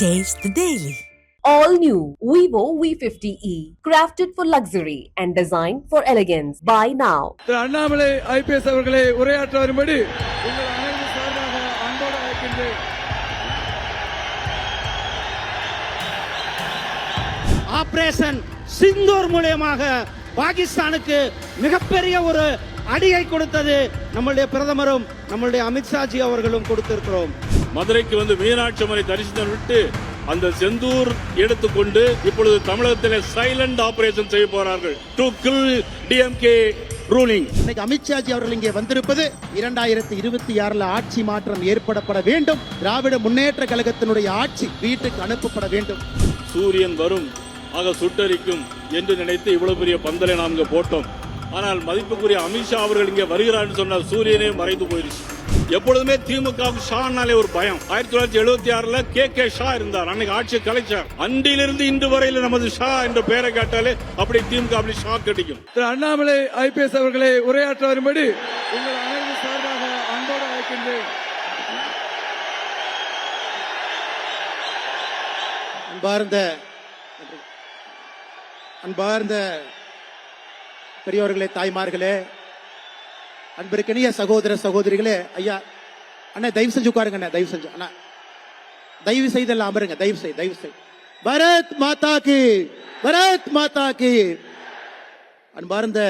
Taste the Daily. All new Vivo V50e, crafted for luxury and designed for elegance. Buy now. Annamalai IPS அவர்களை உரையாற்ற வரும்படி உங்கள் அனைவரும் சார்பாக அன்போடு அழைக்கின்றேன் ஆபரேஷன் சிந்தூர் மூலியமாக பாகிஸ்தானுக்கு மிகப்பெரிய ஒரு அடியை கொடுத்தது நம்மளுடைய பிரதமரும் நம்மளுடைய அமித்ஷாஜி அவர்களும் கொடுத்திருக்கிறோம் மதுரைக்கு வந்து மீனாட்சி அம்மனை தரிசனம் விட்டு அந்த செந்தூர் எடுத்துக்கொண்டு இப்பொழுது தமிழகத்திலே சைலண்ட் ஆபரேஷன் செய்ய போறார்கள். டு கில் டிஎம்கே ரூலிங் இன்னைக்கு அமித்ஷாஜி அவர்கள் இங்கே வந்திருப்பது இரண்டாயிரத்தி இருபத்தி ஆறுல ஆட்சி மாற்றம் ஏற்படப்பட வேண்டும். திராவிட முன்னேற்ற கழகத்தினுடைய ஆட்சி வீட்டுக்கு அனுப்பப்பட வேண்டும். சூரியன் வரும் ஆக சுட்டரிக்கும் என்று நினைத்து இவ்வளவு பெரிய பந்தலை நாம் இங்க போட்டோம். ஆனால் மதிப்புக்குரிய அமித்ஷா அவர்கள் இங்கே வருகிறார் சொன்னால் சூரியனே மறைந்து போயிருச்சு. எப்பொழுதுமே திமுக ஷானாலே ஒரு பயம். ஆயிரத்தி தொள்ளாயிரத்தி எழுபத்தி ஆறுல கே. கே. ஷா இருந்தார். அன்னைக்கு ஆட்சியை கலைச்சார். அன்றிலிருந்து இன்று வரையில் நமது ஷா என்ற பெயரை கேட்டாலே அப்படி திமுக அப்படி ஷாக் அடிக்கும். திரு அண்ணாமலை ஐபிஎஸ் அவர்களை உரையாற்ற வரும்படி உங்கள் அனைவரும் சார்பாக அன்போடு அழைக்கின்றேன். அன்பார்ந்த அன்பார்ந்த பெரியவர்களே தாய்மார்களே அன்பிற்கினிய சகோதர சகோதரிகளே ஐயா அண்ணா தயவு செஞ்சு உட்காருங்க அண்ணா தயவு செஞ்சு அண்ணா. தயவு செய்து எல்லாம் அமருங்க தயவு செய்து தயவு செய். பரத் மாதா கி பரத் மாதா கி. அன்பார்ந்த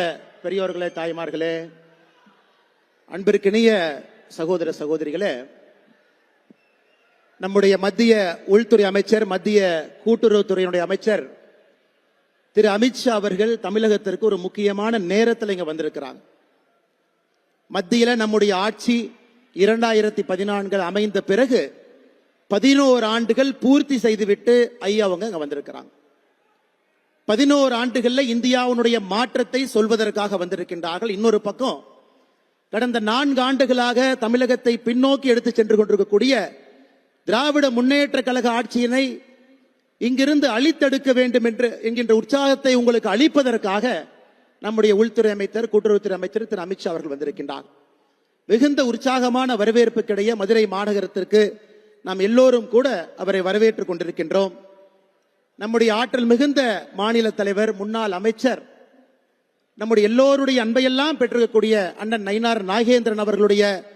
பெரியோர்களே தாய்மார்களே அன்பிற்கினிய சகோதர சகோதரிகளே நம்முடைய மத்திய உள்துறை அமைச்சர் மத்திய கூட்டுறவுத்துறையினுடைய அமைச்சர் திரு அமித்ஷா அவர்கள் தமிழகத்திற்கு ஒரு முக்கியமான நேரத்தில் இங்க வந்திருக்கிறாங்க. மத்தியில நம்முடைய ஆட்சி இரண்டாயிரத்தி பதினான்கில் அமைந்த பிறகு பதினோரு ஆண்டுகள் பூர்த்தி செய்துவிட்டு ஐயா அவங்க இங்க வந்திருக்கிறாங்க. பதினோரு ஆண்டுகள்ல இந்தியாவுடைய மாற்றத்தை சொல்வதற்காக வந்திருக்கின்றார்கள். இன்னொரு பக்கம் கடந்த நான்கு ஆண்டுகளாக தமிழகத்தை பின்னோக்கி எடுத்து சென்று கொண்டிருக்கக்கூடிய திராவிட முன்னேற்ற கழக ஆட்சியினை இங்கிருந்து அழித்தெடுக்க வேண்டும் என்று என்கின்ற உற்சாகத்தை உங்களுக்கு அளிப்பதற்காக நம்முடைய உள்துறை அமைச்சர் கூட்டுறவுத்துறை அமைச்சர் திரு. அமித்ஷா அவர்கள் வந்திருக்கின்றார். மிகுந்த உற்சாகமான வரவேற்புக்கிடையே மதுரை மாநகரத்திற்கு நாம் எல்லோரும் கூட அவரை வரவேற்றுக் கொண்டிருக்கின்றோம். நம்முடைய ஆற்றல் மிகுந்த மாநில தலைவர் முன்னாள் அமைச்சர் நம்முடைய எல்லோருடைய அன்பையெல்லாம் பெற்றிருக்கக்கூடிய அண்ணன் நயினார் நாகேந்திரன் அவர்களுடைய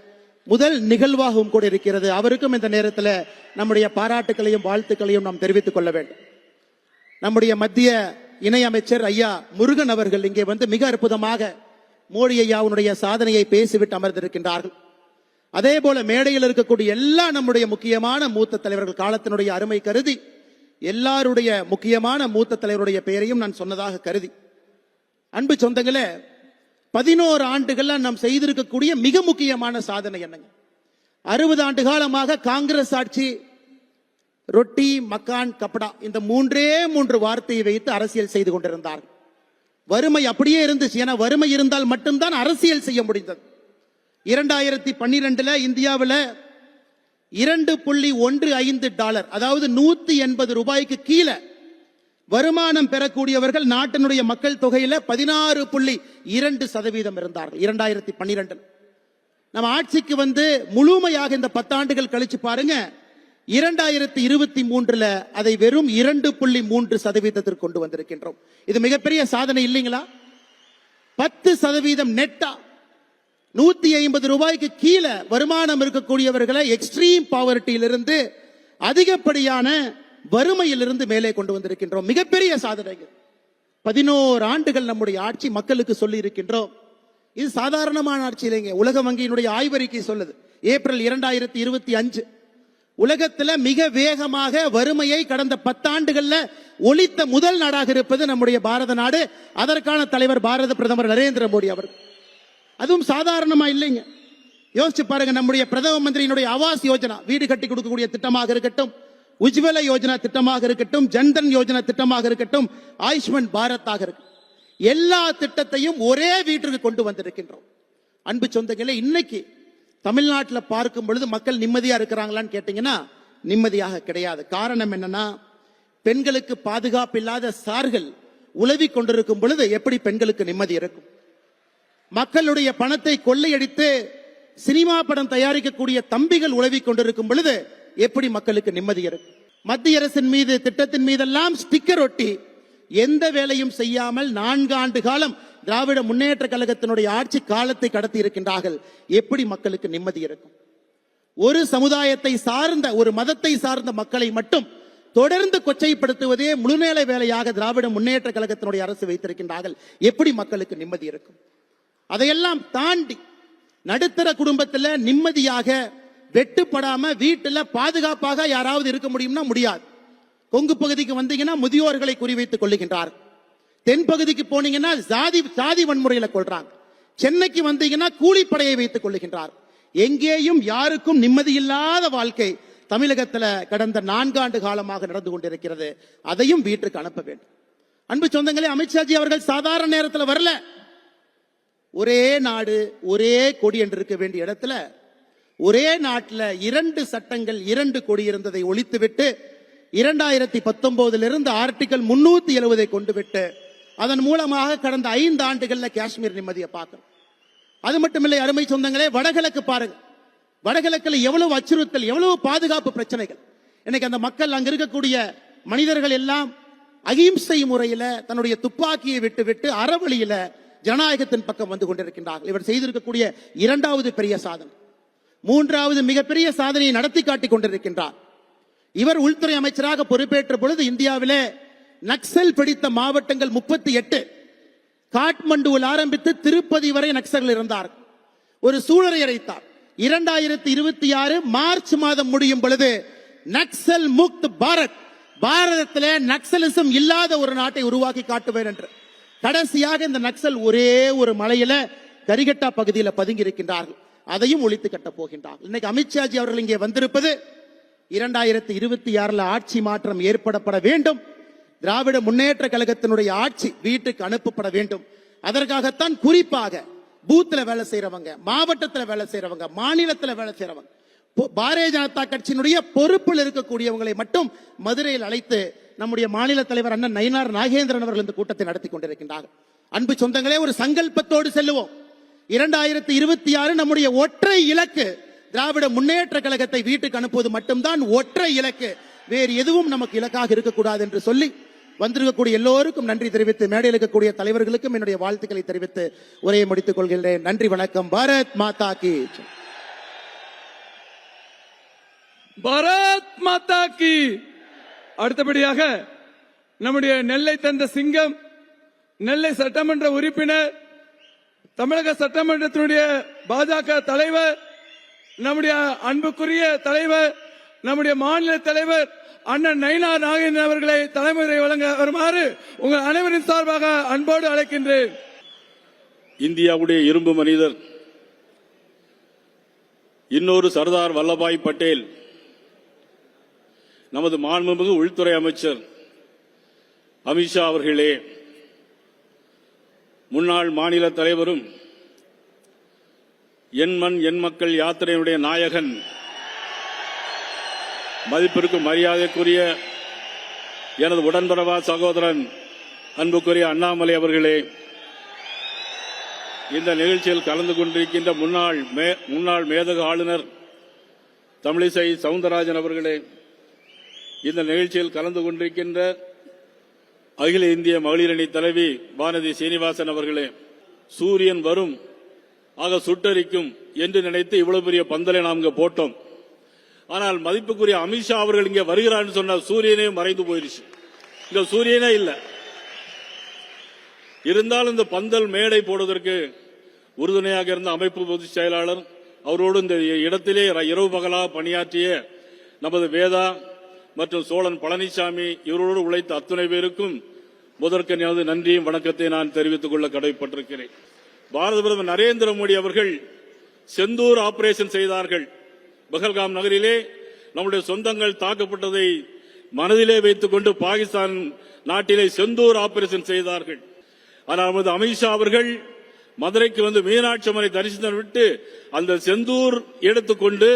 முதல் நிகழ்வாகவும் கூட இருக்கிறது. அவருக்கும் இந்த நேரத்தில் நம்முடைய பாராட்டுக்களையும் வாழ்த்துக்களையும் நாம் தெரிவித்துக் கொள்ள வேண்டும். நம்முடைய மத்திய இணையமைச்சர் ஐயா முருகன் அவர்கள் இங்கே வந்து மிக அற்புதமாக மோடி ஐயாவுடைய சாதனையை பேசிவிட்டு அமர்ந்திருக்கின்றார்கள். அதே போல மேடையில் இருக்கக்கூடிய எல்லா நம்முடைய முக்கியமான மூத்த தலைவர்கள் காலத்தினுடைய அருமை கருதி எல்லாருடைய முக்கியமான மூத்த தலைவருடைய பெயரையும் நான் சொன்னதாக கருதி. அன்பு சொந்தங்களே பதினோரு ஆண்டுகள்ல நாம் செய்திருக்கக்கூடிய மிக முக்கியமான சாதனை என்னங்க? அறுபது ஆண்டு காலமாக காங்கிரஸ் ஆட்சி ரொட்டி மக்கான் கப்படா இந்த மூன்றே மூன்று வார்த்தையை வைத்து அரசியல் செய்து கொண்டிருந்தார்கள் வறுமை அப்படியே இருந்துச்சு. ஏன்னா வறுமை இருந்தால் மட்டும்தான் அரசியல் செய்ய முடிந்தது. இரண்டாயிரத்தி பன்னிரெண்டுல இந்தியாவில் இரண்டு புள்ளி ஒன்று ஐந்து டாலர் அதாவது நூத்தி எண்பது ரூபாய்க்கு கீழே வருமானம் பெறக்கூடியவர்கள் நாட்டினுடைய மக்கள் தொகையில பதினாறு புள்ளி இரண்டு சதவீதம் இருந்தார்கள். இரண்டாயிரத்தி பன்னிரெண்டு நம்ம ஆட்சிக்கு வந்து முழுமையாக இந்த பத்தாண்டுகள் கழிச்சு பாருங்க. இரண்டாயிரத்தி இருபத்தி மூன்றுல அதை வெறும் இரண்டு புள்ளி மூன்று சதவீதத்திற்கு கொண்டு வந்திருக்கின்றோம். இது மிகப்பெரிய சாதனை இல்லைங்களா? பத்து சதவீதம் நெட்டா நூத்தி ஐம்பது ரூபாய்க்கு கீழே வருமானம் இருக்கக்கூடியவர்களை எக்ஸ்ட்ரீம் பாவர்ட்டியிலிருந்து அதிகப்படியான வறுமையிலிருந்து மேலே கொண்டு வந்திருக்கின்றோம். மிகப்பெரிய சாதனைகள் பதினோரு ஆண்டுகள் நம்முடைய ஆட்சி மக்களுக்கு சொல்லி இருக்கின்றோம். இது சாதாரணமான ஆட்சி இல்லைங்க. உலக வங்கியினுடைய ஆய்வறிக்கை சொல்லுது. ஏப்ரல் இரண்டாயிரத்தி இருபத்தி அஞ்சு. உலகத்துல மிக வேகமாக வறுமையை கடந்த பத்தாண்டுகள்ல ஒழித்த முதல் நாடாக இருப்பது நம்முடைய பாரத நாடு. அதற்கான தலைவர் பாரத பிரதமர் நரேந்திர மோடி அவர். அதுவும் சாதாரணமா இல்லைங்க. யோசிச்சு பாருங்க நம்முடைய பிரதம மந்திரியினுடைய ஆவாஸ் யோஜனா வீடு கட்டி கொடுக்கக்கூடிய திட்டமாக இருக்கட்டும் உஜ்வல யோஜனா திட்டமாக இருக்கட்டும் ஜன்தன் யோஜனா திட்டமாக இருக்கட்டும் ஆயுஷ்மன் பாரத்தாக இருக்கட்டும். எல்லா திட்டத்தையும் ஒரே வீட்டிற்கு கொண்டு வந்திருக்கின்றோம். அன்பு சொந்தங்களே இன்னைக்கு தமிழ்நாட்டில் பார்க்கும் பொழுது மக்கள் நிம்மதியா இருக்கிறாங்களான்னு கேட்டீங்கன்னா நிம்மதியாக கிடையாது. காரணம் என்னன்னா பெண்களுக்கு பாதுகாப்பு இல்லாத சார்கள் உலவி கொண்டிருக்கும் பொழுது எப்படி பெண்களுக்கு நிம்மதி இருக்கும்? மக்களுடைய பணத்தை கொள்ளையடித்து சினிமா படம் தயாரிக்கக்கூடிய தம்பிகள் உழவி கொண்டிருக்கும் பொழுது எப்படி மக்களுக்கு நிம்மதி இருக்கும்? மத்திய அரசின் மீது திட்டத்தின் மீதெல்லாம் ஸ்டிக்கர் ஒட்டி எந்த வேலையும் செய்யாமல் நான்கு ஆண்டு காலம் திராவிட முன்னேற்ற கழகத்தினுடைய ஆட்சி காலத்தை கடத்தி இருக்கின்றார்கள். எப்படி மக்களுக்கு நிம்மதி இருக்கும்? ஒரு சமுதாயத்தை சார்ந்த ஒரு மதத்தை சார்ந்த மக்களை மட்டும் தொடர்ந்து கொச்சைப்படுத்துவதே முழுநேல வேலையாக திராவிட முன்னேற்ற கழகத்தினுடைய அரசு வைத்திருக்கின்றார்கள். எப்படி மக்களுக்கு நிம்மதி இருக்கும்? அதையெல்லாம் தாண்டி நடுத்தர குடும்பத்தில் நிம்மதியாக வெட்டுப்படாம வீட்டில் பாதுகாப்பாக யாராவது இருக்க முடியும்னா முடியாது. கொங்கு பகுதிக்கு வந்தீங்கன்னா முதியோர்களை குறிவைத்துக் கொள்ளுகின்றார்கள். தென்பகுதிக்கு போனீங்கன்னா சாதி சாதி வன்முறையில கொள்றாங்க சென்னைக்கு வந்தீங்கன்னா கூலிப்படையை வைத்துக் கொள்ளுகின்றார். எங்கேயும் யாருக்கும் நிம்மதியில்லாத வாழ்க்கை தமிழகத்துல கடந்த நான்காண்டு காலமாக நடந்து கொண்டிருக்கிறது. அதையும் வீட்டுக்கு அனுப்ப வேண்டும். அன்பு சொந்தங்களே அமித்ஷாஜி அவர்கள் சாதாரண நேரத்தில் வரல. ஒரே நாடு ஒரே கொடி என்று இருக்க வேண்டிய இடத்துல ஒரே நாட்டில் இரண்டு சட்டங்கள் இரண்டு கொடி இருந்ததை ஒழித்துவிட்டு இரண்டாயிரத்தி பத்தொன்பதுல இருந்து ஆர்டிகல் முன்னூத்தி எழுவதை கொண்டு விட்டு அதன் மூலமாக கடந்த ஐந்து ஆண்டுகளில் காஷ்மீர் நிம்மதியை பார்க்கிறோம். அது மட்டுமில்லை அருமை சொந்தங்களே வடகிழக்கு பாருங்க. வடகிழக்கில் எவ்வளவு அச்சுறுத்தல் எவ்வளவு பாதுகாப்பு பிரச்சனைகள். இன்னைக்கு அந்த மக்கள் அங்க இருக்கக்கூடிய மனிதர்கள் எல்லாம் அகிம்சை முறையில தன்னுடைய துப்பாக்கியை விட்டு விட்டு அறவழியில ஜனநாயகத்தின் பக்கம் வந்து கொண்டிருக்கின்றார்கள். இவர் செய்திருக்கக்கூடிய இரண்டாவது பெரிய சாதனை. மூன்றாவது மிகப்பெரிய சாதனையை நடத்தி காட்டிக் கொண்டிருக்கின்றார். இவர் உள்துறை அமைச்சராக பொறுப்பேற்ற பொழுது இந்தியாவிலே நக்சல் பிடித்த மாவட்டங்கள் முப்பத்தி எட்டு. காட்மண்டுவில் ஆரம்பித்து திருப்பதி வரை நக்சல் இருந்தார். ஒரு சூழலை அடைத்தார். இரண்டாயிரத்தி இருபத்தி ஆறு மார்ச் மாதம் முடியும் பொழுது நக்சல் முக்த் பாரத். பாரதத்தில் நக்சலிசம் இல்லாத ஒரு நாட்டை உருவாக்கி காட்டுவேன் என்று. கடைசியாக இந்த நக்சல் ஒரே ஒரு மலையில கரிகட்டா பகுதியில் பதுங்கி இருக்கின்றார்கள் அதையும் ஒழித்து கட்டப் போகின்றார்கள். இன்னைக்கு அமித்ஷாஜி அவர்கள் இங்கே வந்திருப்பது இரண்டாயிரத்தி இருபத்தி ஆறுல ஆட்சி மாற்றம் ஏற்படப்பட வேண்டும். திராவிட முன்னேற்ற கழகத்தினுடைய ஆட்சி வீட்டுக்கு அனுப்பப்பட வேண்டும். அதற்காகத்தான் குறிப்பாக பூத்துல வேலை செய்யறவங்க மாவட்டத்துல வேலை செய்யறவங்க மாநிலத்துல வேலை செய்யறவங்க பாரதிய ஜனதா கட்சியினுடைய பொறுப்பில் இருக்கக்கூடியவங்களை மட்டும் மதுரையில் அழைத்து நம்முடைய மாநில தலைவர் அண்ணன் நயினார் நாகேந்திரன் அவர்கள் இந்த கூட்டத்தை நடத்தி கொண்டிருக்கின்றார்கள். அன்பு சொந்தங்களே ஒரு சங்கல்பத்தோடு செல்லுவோம். இரண்டாயிரத்தி இருபத்தி ஆறு நம்முடைய ஒற்றை இலக்கு திராவிட முன்னேற்ற கழகத்தை வீட்டுக்கு அனுப்புவது மட்டும்தான் ஒற்றை இலக்கு. வேறு எதுவும் நமக்கு இலக்காக இருக்கக்கூடாது என்று சொல்லி வந்திருக்கக்கூடிய எல்லோருக்கும் நன்றி தெரிவித்து மேடையில் இருக்கக்கூடிய தலைவர்களுக்கும் என்னுடைய வாழ்த்துக்களை தெரிவித்து உரையை முடித்துக் கொள்கின்றேன். நன்றி வணக்கம். பாரத் மாதா கி பாரத் மாதா கி அடுத்தபடியாக நம்முடைய நெல்லை தந்த சிங்கம் நெல்லை சட்டமன்ற உறுப்பினர் தமிழக சட்டமன்றத்தினுடைய பாஜக தலைவர் நம்முடைய அன்புக்குரிய தலைவர் நம்முடைய மாநில தலைவர் அண்ணன் நயினார் நாகேந்திரன் அவர்களை தலைமுறை வழங்க வருமாறு உங்கள் அனைவரின் சார்பாக அன்போடு அழைக்கின்றேன். இந்தியாவுடைய இரும்பு மனிதர் இன்னொரு சர்தார் வல்லபாய் பட்டேல் நமது மாண்புமிகு உள்துறை அமைச்சர் அமித்ஷா அவர்களே முன்னாள் மாநில தலைவரும் என் மண் என் மக்கள் யாத்திரையினுடைய நாயகன் மதிப்பிற்கும் மரியாதைக்குரிய எனது உடன்பிறவா சகோதரன் அன்புக்குரிய அண்ணாமலை அவர்களே இந்த நிகழ்ச்சியில் கலந்து கொண்டிருக்கின்ற முன்னாள் மே- முன்னாள் மேதக ஆளுநர் தமிழிசை சவுந்தரராஜன் அவர்களே இந்த நிகழ்ச்சியில் கலந்து கொண்டிருக்கின்ற அகில இந்திய மகளிரணி தலைவி வானதி சீனிவாசன் அவர்களே சூரியன் வரும் ஆக சுட்டரிக்கும் என்று நினைத்து இவ்வளவு பெரிய பந்தலை நாம் இங்க போட்டோம். ஆனால் மதிப்புக்குரிய அமித்ஷா அவர்கள் இங்கே வருகிறார்னு சொன்ன சூரியனே மறைந்து போயிருச்சு இங்க சூரியனே இல்லை. இருந்தாலும் இந்த பந்தல் மேடை போடுவதற்கு உறுதுணையாக இருந்த அமைப்பு பொதுச் செயலாளர் அவரோடு இந்த இடத்திலே ர- இரவு பகலாக பணியாற்றிய நமது வேதா மற்றும் சோழன் பழனிசாமி இவரோடு உழைத்த அத்துணை பேருக்கும் முதற்கன் நன்றியும் வணக்கத்தை நான் தெரிவித்துக் கொள்ள கடமைப்பட்டிருக்கிறேன் பாரத பிரதமர் நரேந்திர மோடி அவர்கள் செந்தூர் ஆபரேஷன் செய்தார்கள். பகல்காம் நகரிலே நம்முடைய சொந்தங்கள் தாக்கப்பட்டதை மனதிலே வைத்துக் கொண்டு பாகிஸ்தான் நாட்டிலே செந்தூர் ஆபரேஷன் செய்தார்கள். ஆனால் நமது அமித்ஷா அவர்கள் மதுரைக்கு வந்து மீனாட்சி அம்மனை தரிசனம் விட்டு அந்த செந்தூர் எடுத்துக்கொண்டு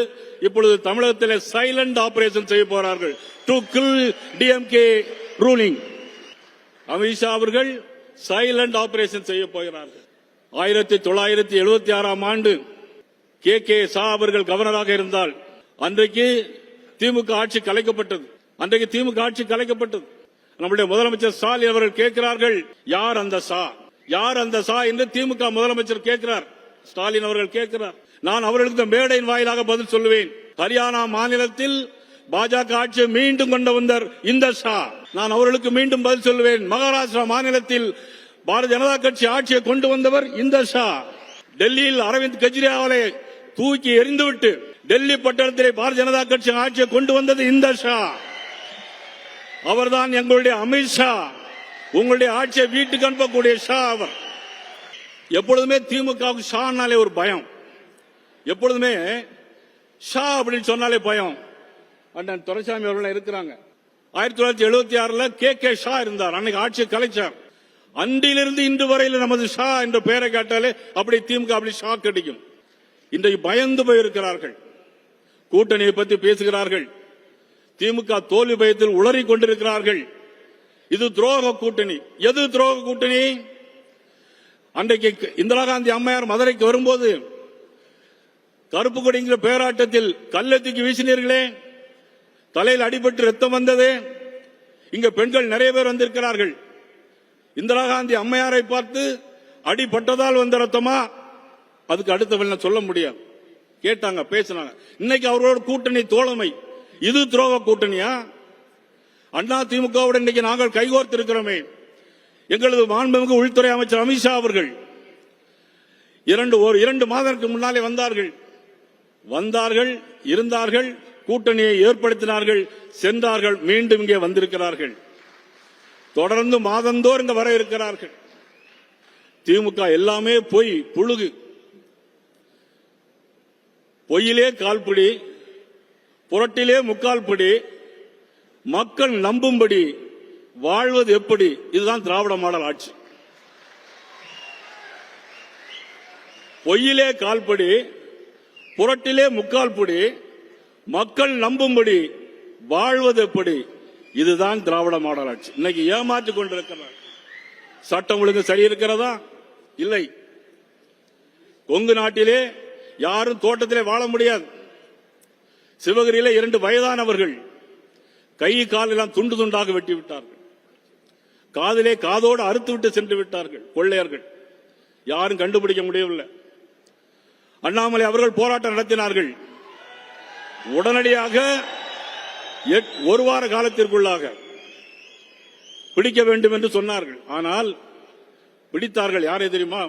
இப்பொழுது தமிழகத்தில் சைலண்ட் ஆபரேஷன் செய்ய போறார்கள். To kill DMK ruling Amit Shah அவர்கள் சைலண்ட் ஆபரேஷன் செய்ய போகிறார்கள். ஆயிரத்தி தொள்ளாயிரத்தி எழுபத்தி ஆறாம் ஆண்டு கே. கே. சா அவர்கள் கவர்னராக இருந்தால் அன்றைக்கு திமுக ஆட்சி கலைக்கப்பட்டது. அன்றைக்கு திமுக ஆட்சி கலைக்கப்பட்டது. நம்முடைய முதலமைச்சர் ஸ்டாலின் அவர்கள் கேட்கிறார்கள் யார் அந்த சா? யார் அந்த சா? என்று திமுக முதலமைச்சர் கேட்கிறார். ஸ்டாலின் அவர்கள் கேட்கிறார். நான் அவர்களுக்கு மேடையின் வாயிலாக பதில் சொல்லுவேன். ஹரியானா மாநிலத்தில் பாஜக ஆட்சியை மீண்டும் கொண்டு வந்தார் இந்த ஷா நான் அவர்களுக்கு மீண்டும் பதில் சொல்லுவேன். மகாராஷ்டிரா மாநிலத்தில் பாரதிய ஜனதா கட்சி ஆட்சியை கொண்டு வந்தவர் இந்த ஷா டெல்லியில் அரவிந்த் கெஜ்ரிவாலை தூக்கி எறிந்துவிட்டு டெல்லி பட்டணத்திலே பாரதிய ஜனதா கட்சி ஆட்சியை கொண்டு வந்தது இந்த ஷா. அவர்தான் எங்களுடைய அமித்ஷா உங்களுடைய ஆட்சியை வீட்டுக்கு அனுப்பக்கூடிய ஷா அவர். எப்பொழுதுமே திமுகவுக்கு ஷானாலே ஒரு பயம். எப்பொழுதுமே ஷா அப்படின்னு சொன்னாலே பயம். அண்ணன் துரைசாமி அவர்கள் இருக்கிறாங்க. ஆயிரத்தி தொள்ளாயிரத்தி எழுபத்தி ஆறுல கே கே ஷா இருந்தார். அன்னைக்கு ஆட்சியை கலைச்சார். அன்றிலிருந்து இன்று வரையில் நமது ஷா என்ற பெயரை கேட்டாலே அப்படி திமுக அப்படி ஷா கிடைக்கும் இன்றைக்கு பயந்து போயிருக்கிறார்கள். கூட்டணியை பற்றி பேசுகிறார்கள். திமுக தோல்வி பயத்தில் உளறி கொண்டிருக்கிறார்கள். இது துரோக கூட்டணி. எது துரோக கூட்டணி? அன்றைக்கு இந்திரா காந்தி அம்மையார் மதுரைக்கு வரும்போது கருப்பு கொடிங்கிற பேராட்டத்தில் கல்லத்துக்கு வீசினீர்களே. தலையில் அடிபட்டு ரத்தம் வந்தது. இங்க பெண்கள் நிறைய பேர் வந்திருக்கிறார்கள். இந்திரா காந்தி அம்மையாரை பார்த்து அடிபட்டதால் வந்த ரத்தமா? அதுக்கு அடுத்த சொல்ல முடியாது. கேட்டாங்க பேசினாங்க. இன்னைக்கு அவரோட கூட்டணி தோழமை. இது துரோக கூட்டணியா? அண்ணா திமுகவுடன் இன்னைக்கு நாங்கள் கைகோர்த்து இருக்கிறோமே எங்களது மாண்புமிகு உள்துறை அமைச்சர் அமித்ஷா அவர்கள். இரண்டு ஒரு இரண்டு மாதத்திற்கு முன்னாலே வந்தார்கள். வந்தார்கள் இருந்தார்கள் கூட்டணியை ஏற்படுத்தினார்கள் சென்றார்கள் மீண்டும் இங்கே வந்திருக்கிறார்கள். தொடர்ந்து மாதந்தோறும் இங்க வர இருக்கிறார்கள். திமுக எல்லாமே போய் புழுகு. பொய்யிலே கால்பிடி புரட்டிலே முக்கால் படி மக்கள் நம்பும்படி வாழ்வது எப்படி? இதுதான் திராவிட மாடல் ஆட்சி. பொய்யிலே கால்படி புரட்டிலே முக்கால் படி மக்கள் நம்பும்படி வாழ்வது எப்படி? இதுதான் திராவிட மாடல் ஆட்சி. இன்னைக்கு ஏமாற்றிக் கொண்டிருக்கிறார் சட்டம் ஒழுங்கு சரி இருக்கிறதா இல்லை. கொங்கு நாட்டிலே யாரும் தோட்டத்திலே வாழ முடியாது. சிவகிரியில இரண்டு வயதானவர்கள் கை காலெல்லாம் துண்டு துண்டாக வெட்டி விட்டார்கள். காதிலே காதோடு அறுத்து விட்டு சென்று விட்டார்கள் கொள்ளையர்கள். யாரும் கண்டுபிடிக்க முடியவில்லை. அண்ணாமலை அவர்கள் போராட்டம் நடத்தினார்கள். உடனடியாக எட்- ஒரு வார காலத்திற்குள்ளாக பிடிக்க வேண்டும் என்று சொன்னார்கள். ஆனால் பிடித்தார்கள். யாரை தெரியுமா?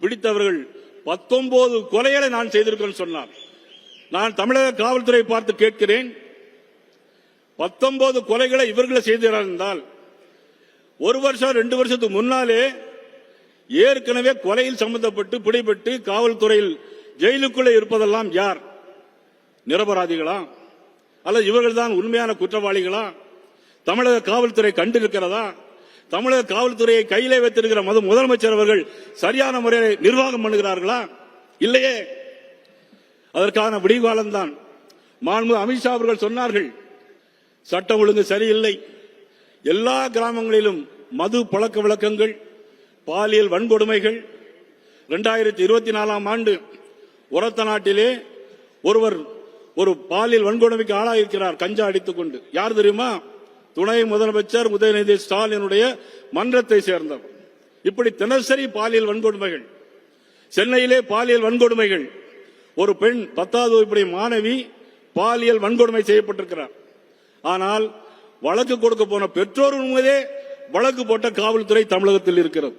பிடித்தவர்கள் பத்தொன்பது கொலைகளை நான் செய்திருக்கேன் சொன்னார். நான் தமிழக காவல்துறை பார்த்து கேட்கிறேன். பத்தொன்பது கொலைகளை இவர்களை செய்திருந்தால் ஒரு வருஷம் ரெண்டு வருஷத்துக்கு முன்னாலே ஏற்கனவே கொலையில் சம்பந்தப்பட்டு பிடிபட்டு காவல்துறையில் ஜெயிலுக்குள்ளே இருப்பதெல்லாம் யார்? நிரபராதிகளா? அல்லது இவர்கள் தான் உண்மையான குற்றவாளிகளா? தமிழக காவல்துறை கண்டிருக்கிறதா? தமிழக காவல்துறையை கையிலே வைத்திருக்கிற மது முதலமைச்சர் அவர்கள் சரியான முறையில் நிர்வாகம் பண்ணுகிறார்களா? இல்லையே. அதற்கான விடிகாலம் தான். மாண்பு அமித்ஷா அவர்கள் சொன்னார்கள் சட்டம் ஒழுங்கு சரியில்லை. எல்லா கிராமங்களிலும் மது பழக்க வழக்கங்கள் பாலியல் வன்கொடுமைகள். இரண்டாயிரத்தி இருபத்தி நாலாம் ஆண்டு உரத்த நாட்டிலே ஒருவர் ஒரு பாலியல் வன்கொடுமைக்கு ஆளாயிருக்கிறார் கஞ்சா அடித்துக் கொண்டு. யார் தெரியுமா? துணை முதலமைச்சர் உதயநிதி ஸ்டாலினுடைய மன்றத்தை சேர்ந்தவர். இப்படி தினசரி பாலியல் வன்கொடுமைகள் சென்னையிலே பாலியல் வன்கொடுமைகள் ஒரு பெண் பத்தாவது வகுப்புடைய மாணவி பாலியல் வன்கொடுமை செய்யப்பட்டிருக்கிறார். ஆனால் வழக்கு கொடுக்க போன பெற்றோர் உண்மையே வழக்கு போட்ட காவல்துறை தமிழகத்தில் இருக்கிறது.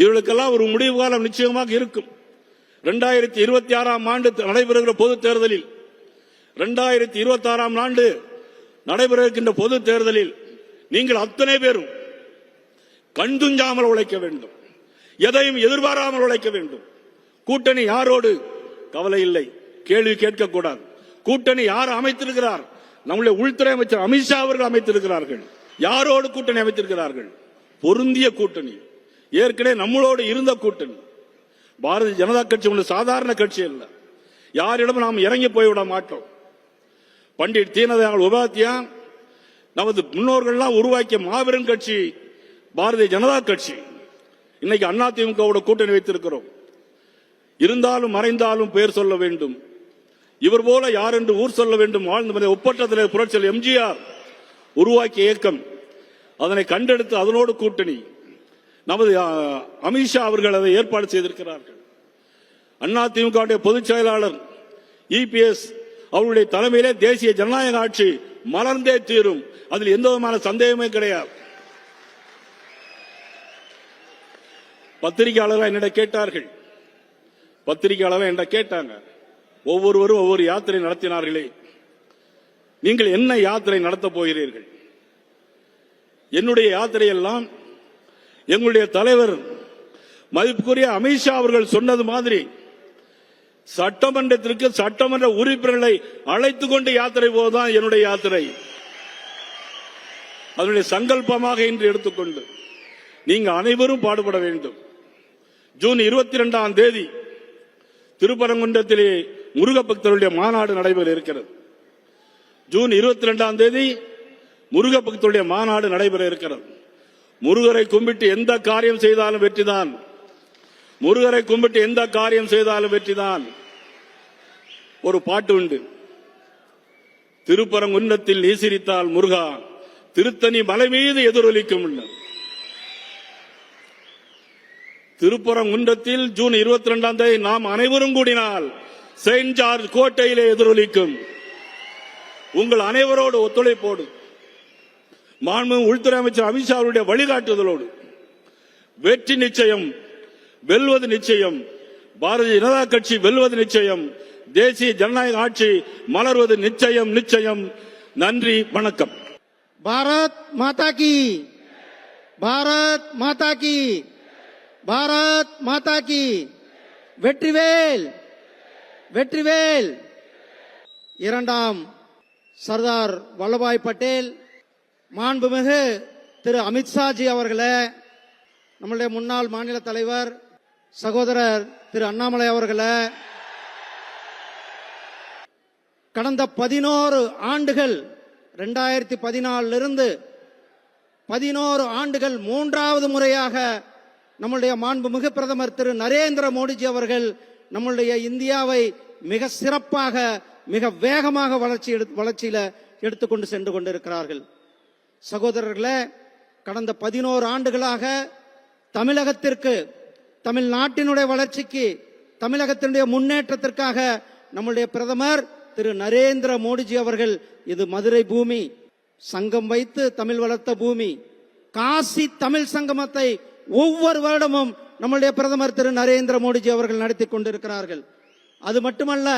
இவர்களுக்கெல்லாம் ஒரு முடிவு காலம் நிச்சயமாக இருக்கும். இரண்டாயிரத்தி இருபத்தி ஆறாம் ஆண்டு நடைபெறுகிற பொது தேர்தலில் இரண்டாயிரத்தி இருபத்தி ஆறாம் ஆண்டு நடைபெற இருக்கின்ற பொது தேர்தலில் நீங்கள் அத்தனை பேரும் கண்டுஞ்சாமல் உழைக்க வேண்டும். எதையும் எதிர்பாராமல் உழைக்க வேண்டும். கூட்டணி யாரோடு? கவலை இல்லை. கேள்வி கேட்கக்கூடாது. கூட்டணி யார் அமைத்திருக்கிறார்? நம்முடைய உள்துறை அமைச்சர் அமித்ஷா அவர்கள் அமைத்திருக்கிறார்கள். யாரோடு கூட்டணி அமைத்திருக்கிறார்கள்? பொருந்திய கூட்டணி. ஏற்கனவே நம்மளோடு இருந்த கூட்டணி. பாரதிய ஜனதா கட்சி ஒன்று சாதாரண கட்சி அல்ல. யாரிடமும் நாம் இறங்கி போய்விட மாட்டோம். பண்டிட் தீனதயாள் உபாத்தியா நமது முன்னோர்கள்லாம் உருவாக்கிய மாபெரும் கட்சி பாரதிய ஜனதா கட்சி. இன்னைக்கு அதிமுகவோட கூட்டணி வைத்திருக்கிறோம். இருந்தாலும் மறைந்தாலும் பெயர் சொல்ல வேண்டும். இவர் போல யார் என்று ஊர் சொல்ல வேண்டும். வாழ்ந்து ஒப்பற்ற புரட்சியல் எம்ஜிஆர் உருவாக்கிய இயக்கம். அதனை கண்டெடுத்து அதனோடு கூட்டணி. நமது அமித்ஷா அவர்கள் அதை ஏற்பாடு செய்திருக்கிறார்கள். அண்ணா பொதுச் செயலாளர் இபிஎஸ் அவருடைய தலைமையிலே தேசிய ஜனநாயக ஆட்சி மலர்ந்தே தீரும். அதில் எந்த விதமான சந்தேகமே கிடையாது. பத்திரிகையாளர்கள் என்னிடம் கேட்டார்கள். பத்திரிகையாளர்கள் என்ன கேட்டாங்க. ஒவ்வொருவரும் ஒவ்வொரு யாத்திரை நடத்தினார்களே. நீங்கள் என்ன யாத்திரை நடத்தப் போகிறீர்கள்? என்னுடைய யாத்திரையெல்லாம் எங்களுடைய தலைவர் மதிப்புக்குரிய அமித்ஷா அவர்கள் சொன்னது மாதிரி சட்டமன்றத்திற்கு சட்டமன்ற உறுப்பினர்களை அழைத்துக் கொண்டு யாத்திரை போவதுதான் என்னுடைய யாத்திரை. அதனுடைய சங்கல்பமாக இன்று எடுத்துக்கொண்டு நீங்க அனைவரும் பாடுபட வேண்டும். ஜூன் இருபத்தி இரண்டாம் தேதி திருப்பரங்குன்றத்திலே முருகபக்தருடைய மாநாடு நடைபெற இருக்கிறது. ஜூன் இருபத்தி இரண்டாம் தேதி முருகபக்தருடைய மாநாடு நடைபெற இருக்கிறது. முருகரை கும்பிட்டு எந்த காரியம் செய்தாலும் வெற்றிதான். முருகரை கும்பிட்டு எந்த காரியம் செய்தாலும் வெற்றிதான் ஒரு பாட்டு உண்டு. திருப்பரங்குன்றத்தில் நீ சிரித்தால் முருகா திருத்தணி மலை மீது எதிரொலிக்கும் திருப்பரங்குன்றத்தில் ஜூன் இருபத்தி ரெண்டாம் தேதி நாம் அனைவரும் கூடினால் செயின்ட் ஜார்ஜ் கோட்டையிலே எதிரொலிக்கும். உங்கள் அனைவரோடு ஒத்துழைப்போடு மாண்பு உள்துறை அமைச்சர் அமித்ஷா அவருடைய வழிகாட்டுதலோடு வெற்றி நிச்சயம் வெல்வது நிச்சயம். பாரதிய ஜனதா கட்சி வெல்வது நிச்சயம். தேசிய ஜனநாயக ஆட்சி மலர்வது நிச்சயம் நிச்சயம். நன்றி வணக்கம். பாரத் மாதா கி பாரத் மாதா கி பாரத் மாதா கி வெற்றிவேல். வெற்றிவேல். இரண்டாம் சர்தார் வல்லபாய் பட்டேல் மாண்புமிகு திரு அமித்ஷாஜி அவர்களே நம்முடைய முன்னாள் மாநில தலைவர் சகோதரர் திரு அண்ணாமலை அவர்களை கடந்த பதினோரு ஆண்டுகள் ரெண்டாயிரத்தி பதினாலிருந்து இருந்து பதினோரு ஆண்டுகள் மூன்றாவது முறையாக நம்முடைய மாண்புமிகு பிரதமர் திரு நரேந்திர மோடிஜி அவர்கள் நம்முடைய இந்தியாவை மிக சிறப்பாக மிக வேகமாக வளர்ச்சி எடு- வளர்ச்சியில எடுத்துக்கொண்டு சென்று கொண்டிருக்கிறார்கள். சகோதரர்களே கடந்த பதினோரு ஆண்டுகளாக தமிழகத்திற்கு தமிழ்நாட்டினுடைய வளர்ச்சிக்கு தமிழகத்தினுடைய முன்னேற்றத்திற்காக நம்முடைய பிரதமர் திரு நரேந்திர மோடிஜி அவர்கள் இது மதுரை பூமி சங்கம் வைத்து தமிழ் வளர்த்த பூமி காசி தமிழ் சங்கமத்தை ஒவ்வொரு வருடமும் நம்முடைய பிரதமர் திரு நரேந்திர மோடிஜி அவர்கள் நடத்தி கொண்டிருக்கிறார்கள். அது மட்டுமல்ல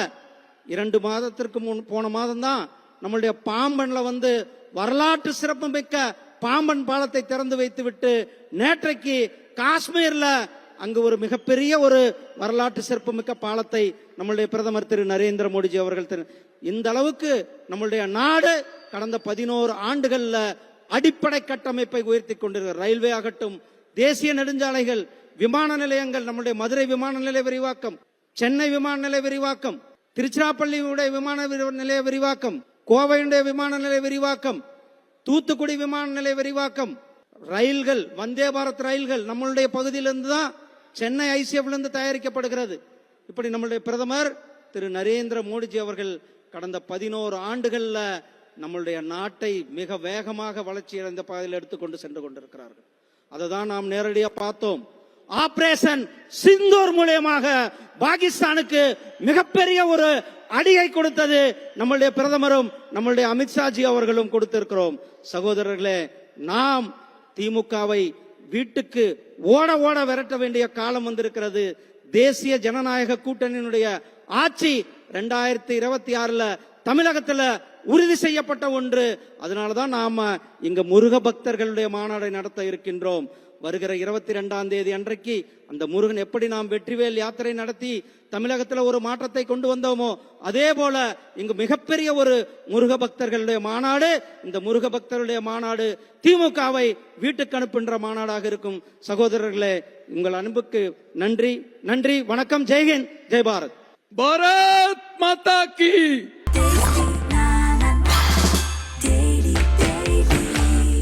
இரண்டு மாதத்திற்கு முன் போன மாதம்தான் நம்மளுடைய பாம்பன்ல வந்து வரலாற்று சிறப்பு மிக்க பாம்பன் பாலத்தை திறந்து வைத்துவிட்டு நேற்றைக்கு காஷ்மீர்ல அங்கு ஒரு மிகப்பெரிய ஒரு வரலாற்று சிறப்புமிக்க பாலத்தை நம்மளுடைய பிரதமர் திரு நரேந்திர மோடிஜி அவர்கள் திரு- இந்த அளவுக்கு நம்மளுடைய நாடு கடந்த பதினோரு ஆண்டுகள்ல அடிப்படை கட்டமைப்பை உயர்த்தி கொண்டிருக்கிறது ரயில்வே ஆகட்டும் தேசிய நெடுஞ்சாலைகள் விமான நிலையங்கள் நம்முடைய மதுரை விமான நிலைய விரிவாக்கம் சென்னை விமான நிலைய விரிவாக்கம் திருச்சிராப்பள்ளியுடைய விமான நிலைய விரிவாக்கம் கோவையுடைய விமான நிலைய விரிவாக்கம் தூத்துக்குடி விமான நிலைய விரிவாக்கம் ரயில்கள் வந்தே பாரத் ரயில்கள் நம்மளுடைய பகுதியிலிருந்து தான் சென்னை ஐசிஎஃப்லேருந்து தயாரிக்கப்படுகிறது. இப்படி நம்மளுடைய பிரதமர் திரு நரேந்திர மோடிஜி அவர்கள் கடந்த பதினோரு ஆண்டுகளில் நம்மளுடைய நாட்டை மிக வேகமாக வளர்ச்சி அடைந்த பாதையில் எடுத்துக்கொண்டு சென்று கொண்டிருக்கிறார்கள். அதை தான் நாம் நேரடியாக பார்த்தோம். ஆபரேஷன் சிந்தூர் மூலியமாக பாகிஸ்தானுக்கு மிகப்பெரிய ஒரு அடியை கொடுத்தது நம்மளுடைய பிரதமரும் நம்மளுடைய அமித்ஷாஜி அவர்களும் கொடுத்திருக்கிறோம். சகோதரர்களே நாம் திமுகவை வீட்டுக்கு ஓட ஓட விரட்ட வேண்டிய காலம் வந்திருக்கிறது. தேசிய ஜனநாயக கூட்டணியினுடைய ஆட்சி ரெண்டாயிரத்தி இருபத்தி ஆறுல தமிழகத்துல உறுதி செய்யப்பட்ட ஒன்று. அதனாலதான் நாம இங்க முருக பக்தர்களுடைய மாநாடை நடத்த இருக்கின்றோம். வருகிற இருபத்தி ரெண்டாம் தேதி அன்றைக்கு அந்த முருகன் எப்படி நாம் வெற்றிவேல் யாத்திரை நடத்தி தமிழகத்துல ஒரு மாற்றத்தை கொண்டு வந்தோமோ அதே போல இங்கு மிகப்பெரிய ஒரு முருக பக்தர்களுடைய மாநாடு இந்த முருக பக்தர்களுடைய மாநாடு திமுகவை வீட்டுக்கு அனுப்புகின்ற மாநாடாக இருக்கும் சகோதரர்களே உங்கள் அன்புக்கு நன்றி நன்றி வணக்கம் ஜெய்ஹிந்த் ஜெய் பாரத் பாரத் மாதா கி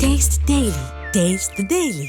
Taste Daily. Taste the Daily.